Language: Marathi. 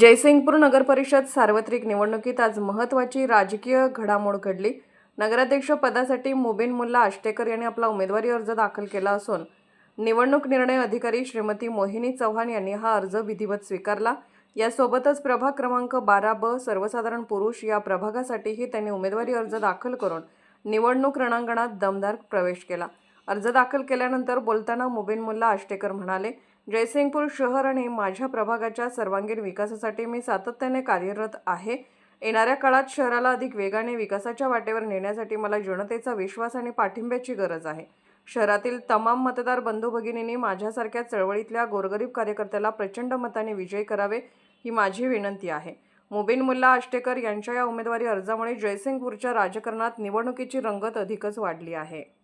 जयसिंगपूर नगरपरिषद सार्वत्रिक निवडणुकीत आज महत्त्वाची राजकीय घडामोड घडली. नगराध्यक्ष पदासाठी मुबीन मुल्ला आष्टेकर यांनी आपला उमेदवारी अर्ज दाखल केला असून निवडणूक निर्णय अधिकारी श्रीमती मोहिनी चव्हाण यांनी हा अर्ज विधिवत स्वीकारला. यासोबतच प्रभाग क्रमांक बारा ब सर्वसाधारण पुरुष या प्रभागासाठीही त्यांनी उमेदवारी अर्ज दाखल करून निवडणूक रणांगणात दमदार प्रवेश केला. अर्ज दाखल केल्यानंतर बोलताना मुबीन मुल्ला आष्टेकर म्हणाले जयसिंगपूर शहर आणि माझ्या प्रभागाच्या सर्वांगीण विकासासाठी मी सातत्याने कार्यरत आहे. येणाऱ्या काळात शहराला अधिक वेगाने विकासाच्या वाटेवर नेण्यासाठी मला जनतेचा विश्वास आणि पाठिंब्याची गरज आहे. शहरातील तमाम मतदार बंधू भगिनींनी माझ्यासारख्या चळवळीतल्या गोरगरीब कार्यकर्त्याला प्रचंड मताने विजयी करावे ही माझी विनंती आहे. मुबीन मुल्ला आष्टेकर यांच्या या उमेदवारी अर्जामुळे जयसिंगपूरच्या राजकारणात निवडणुकीची रंगत अधिकच वाढली आहे.